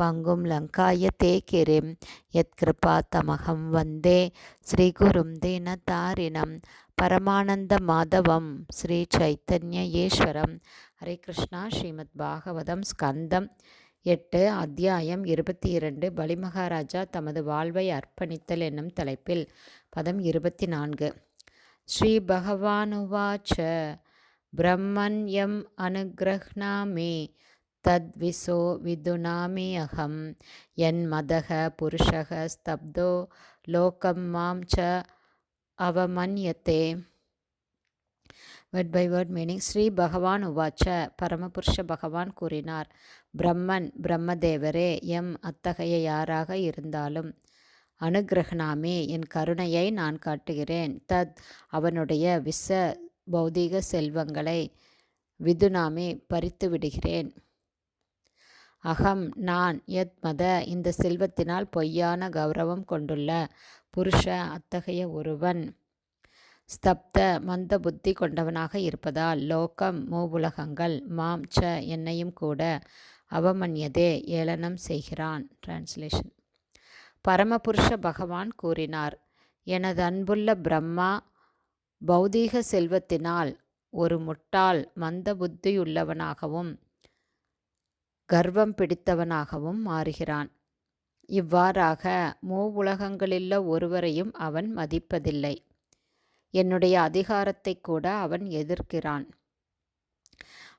பங்கும் லங்காய தே கிரிம் யத்கிருபா தமகம் வந்தே. ஸ்ரீகுரும் தீனதாரிணம் பரமானந்த மாதவம். ஸ்ரீ சைத்தன்ய ஈஸ்வரம். ஹரே கிருஷ்ணா. ஸ்ரீமத் பாகவதம் ஸ்கந்தம் எட்டு அத்தியாயம் இருபத்தி இரண்டு பலிமகாராஜா தமது வாழ்வை அர்ப்பணித்தல் என்னும் தலைப்பில் பதம் இருபத்தி நான்கு ஸ்ரீ பகவானுவாச்ச பிரம்மன் எம் அனுகிரஹ்னாமி. தத்விசோ விதுனாமி அகம். என் மதக புருஷக ஸ்தப்தோ லோகம் மாம் ச அவமன்யத்தே. Word by word meaning Shri Bhagavan உவாச்ச. பரமபுருஷ பகவான் கூறினார். பிரம்மன் பிரம்மதேவரே எம் அத்தகைய யாராக இருந்தாலும் அனுகிரகணாமே என் கருணையை நான் காட்டுகிறேன். தத் அவனுடைய விச பௌதீக செல்வங்களை விதுனாமே பறித்து விடுகிறேன் அகம் நான் யத் மத இந்த செல்வத்தினால் பொய்யான கௌரவம் கொண்டுள்ள புருஷ அத்தகைய ஒருவன். ஸ்தப்த மந்த புத்தி கொண்டவனாக இருப்பதால் லோகம் மூவுலகங்கள் மாம் ச என்னையும் கூட அவமன்யதே ஏளனம் செய்கிறான். டிரான்ஸ்லேஷன் பரமபுருஷ பகவான் கூறினார் எனது அன்புள்ள பிரம்மா பௌதீக செல்வத்தினால் ஒரு முட்டாள் மந்த புத்தியுள்ளவனாகவும் கர்வம் பிடித்தவனாகவும் மாறுகிறான். இவ்வாறாக மூவுலகங்களில் ஒருவரையும் அவன் மதிப்பதில்லை. என்னுடைய அதிகாரத்தை கூட அவன் எதிர்க்கிறான்.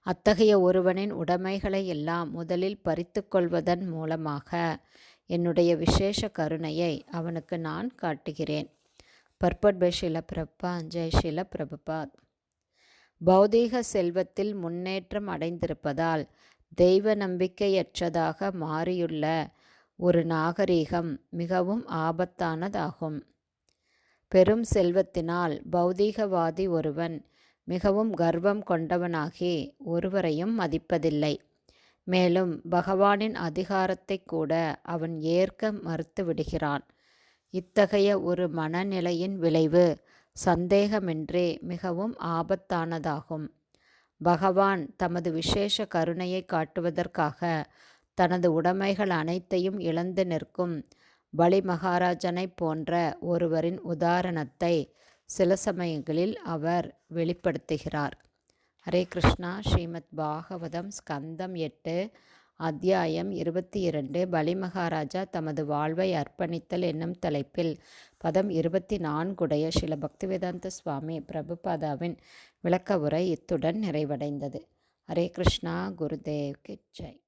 அத்தகைய ஒருவனின் உடைமைகளை எல்லாம் முதலில் பறித்து கொள்வதன் மூலமாக என்னுடைய விசேஷ கருணையை அவனுக்கு நான் காட்டுகிறேன். பர்பட் பை ஷில பிரபா ஜெய் ஷில பிரபுபாத் பௌதீக செல்வத்தில் முன்னேற்றம் அடைந்திருப்பதால் தெய்வ நம்பிக்கையற்றதாக மாறியுள்ள ஒரு நாகரீகம் மிகவும் ஆபத்தானதாகும். பெரும் செல்வத்தினால் பௌதீகவாதி ஒருவன் மிகவும் கர்வம் கொண்டவனாகி ஒருவரையும் மதிப்பதில்லை. மேலும் பகவானின் அதிகாரத்தை கூட அவன் ஏற்க மறுத்து விடுகிறான் இத்தகைய ஒரு மனநிலையின் விளைவு சந்தேகமின்றி மிகவும் ஆபத்தானதாகும். பகவான் தமது விசேஷ கருணையை காட்டுவதற்காக தனது உடைமைகள் அனைத்தையும் இழந்து நிற்கும் பலி மகாராஜனை போன்ற ஒருவரின் உதாரணத்தை சில சமயங்களில் அவர் வெளிப்படுத்துகிறார். ஹரே கிருஷ்ணா. ஸ்ரீமத் பாகவதம் ஸ்கந்தம் எட்டு அத்தியாயம் இருபத்தி இரண்டு. பலி மகாராஜா தமது வாழ்வை அர்ப்பணித்தல் என்னும் தலைப்பில் பதம் இருபத்தி நான்குடைய சில பக்திவேதாந்த சுவாமி பிரபுபாதாவின் விளக்க உரை இத்துடன் நிறைவடைந்தது. ஹரே கிருஷ்ணா குருதேவ் கி ஜெய்.